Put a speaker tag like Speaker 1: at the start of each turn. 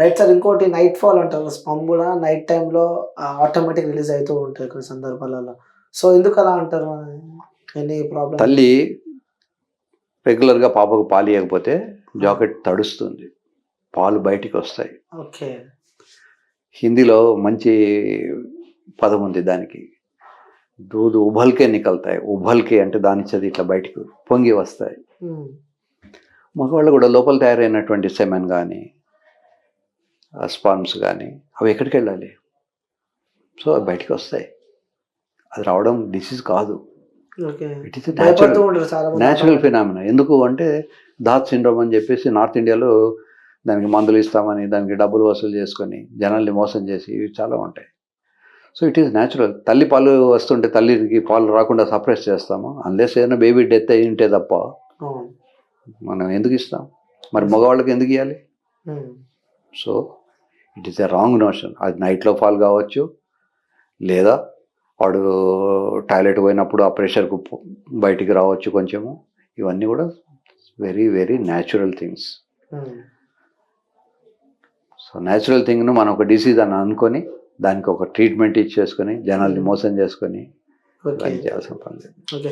Speaker 1: Right sir ఇంకోటి night fall అంటారు. Sperm కూడా నైట్ టైంలో ఆటోమేటిక్ రిలీజ్ అవుతూ ఉంటాయి కొన్ని సందర్భాలలో. సో ఎందుకు అలా అంటారు? ఎనీ ప్రాబ్లం
Speaker 2: తల్లి రెగ్యులర్గా పాపకు పాలు ఇవ్వకపోతే జాకెట్ తడుస్తుంది. పాలు బయటికి వస్తాయి.
Speaker 1: ఓకే.
Speaker 2: హిందీలో మంచి పదం ఉంది దానికి. దూద్ ఉభల్కే నికల్తాయి. ఉభల్కే అంటే దాని చది ఇట్లా బయటికి పొంగి వస్తాయి. మగవాళ్ళు కూడా లోపల తయారైనటువంటి సెమెన్ కానీ స్పాన్స్ కానీ అవి ఎక్కడికి వెళ్ళాలి? సో అవి బయటికి వస్తాయి. అది రావడం డిసీజ్ కాదు. ఇట్ ఈస్ న్యాచురల్ ఫినామినా ఎందుకు అంటే దాత్ సిండ్రోమ్ అని చెప్పేసి నార్త్ ఇండియాలో దానికి మందులు ఇస్తామని దానికి డబ్బులు వసూలు చేసుకొని జనాల్ని మోసం చేసి ఇవి చాలా ఉంటాయి. సో ఇట్ ఈస్ న్యాచురల్ తల్లి పాలు వస్తుంటే తల్లికి పాలు రాకుండా సప్రెస్ చేస్తాము. అన్లెస్ ఏదైనా బేబీ డెత్ అయి ఉంటే తప్ప. మనం ఎందుకు ఇస్తాం? మరి మగవాళ్ళకి ఎందుకు ఇవ్వాలి. So it is a wrong notion అది నైట్లో ఫాల్ కావచ్చు లేదా వాడు టాయిలెట్ పోయినప్పుడు ఆ ప్రెషర్కు బయటికి రావచ్చు కొంచెము. ఇవన్నీ కూడా very very natural things. So natural థింగ్ను మనం ఒక డిసీజ్ అని అనుకొని దానికి ఒక ట్రీట్మెంట్ ఇచ్చేసుకొని జనాల్ని మోసం చేసుకొని చేయాల్సిన పని లేదు.
Speaker 1: ఓకే